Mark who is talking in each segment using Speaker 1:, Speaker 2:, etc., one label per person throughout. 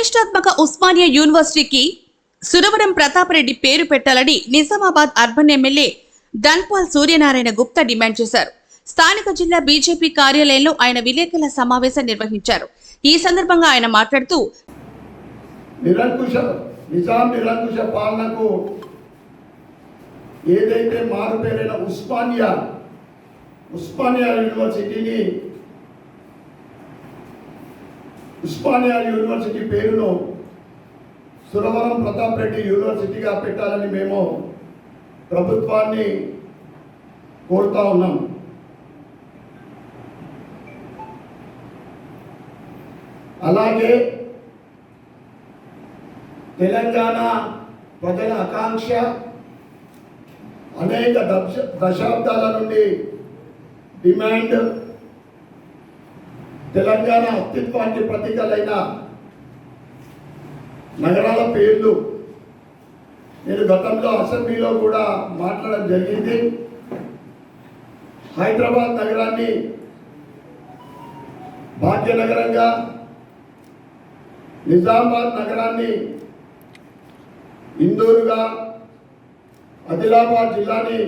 Speaker 1: ప్రతిష్టాత్మక ఉస్మానియా యూనివర్సిటీకి సురవరం ప్రతాపరెడ్డి పేరు పెట్టాలని Nizamabad urban MLA Dhanpal Suryanarayana Gupta demand చేశారు. స్థానిక జిల్లా బీజేపీ కార్యాలయంలో ఆయన విలేకరుల సమావేశం నిర్వహించారు. ఈ సందర్భంగా ఆయన మాట్లాడుతూ
Speaker 2: నిరంకుశ నిజాం నిరంకుశ పాలనకు ఏదైతే మారుపేరైన ఉస్మానియా ఉస్మానియా యూనివర్సిటీని ఉస్మానియా యూనివర్సిటీ పేరును సురవరం ప్రతాప్ రెడ్డి యూనివర్సిటీగా పెట్టాలని మేము ప్రభుత్వాన్ని కోరుతా ఉన్నాం. అలాగే తెలంగాణ ప్రజల ఆకాంక్ష అనేక దశ దశాబ్దాల నుండి డిమాండ్ తెలంగాణ అస్తిత్వానికి ప్రతీకలైన నగరాల పేర్లు నేను గతంలో అసెంబ్లీలో కూడా మాట్లాడడం జరిగింది. హైదరాబాద్ నగరాన్ని భాగ్యనగరంగా నిజామాబాద్ నగరాన్ని ఇందూరుగా ఆదిలాబాద్ జిల్లాని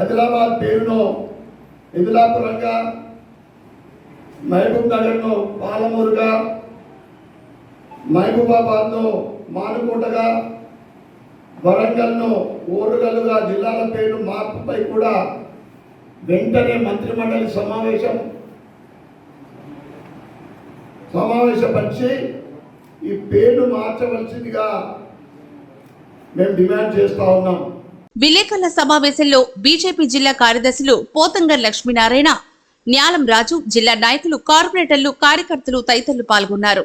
Speaker 2: ఆదిలాబాద్ పేరును ఎదిలాపురంగా మహబూబ్ నగర్ను పాలమూరుగా మహబూబాబాద్ను మానుకోటగా వరంగల్ను ఓరుగలుగా జిల్లాల పేరు మార్పుపై కూడా వెంటనే మంత్రిమండలి సమావేశం సమావేశపరిచి ఈ పేరు మార్చవలసిందిగా మేము డిమాండ్ చేస్తా ఉన్నాం.
Speaker 1: విలేకరుల సమావేశంలో బీజేపీ జిల్లా కార్యదర్శులు పోతంగర్ లక్ష్మీనారాయణ న్యాలం రాజు జిల్లా నాయకులు కార్పొరేటర్లు కార్యకర్తలు తదితరులు పాల్గొన్నారు.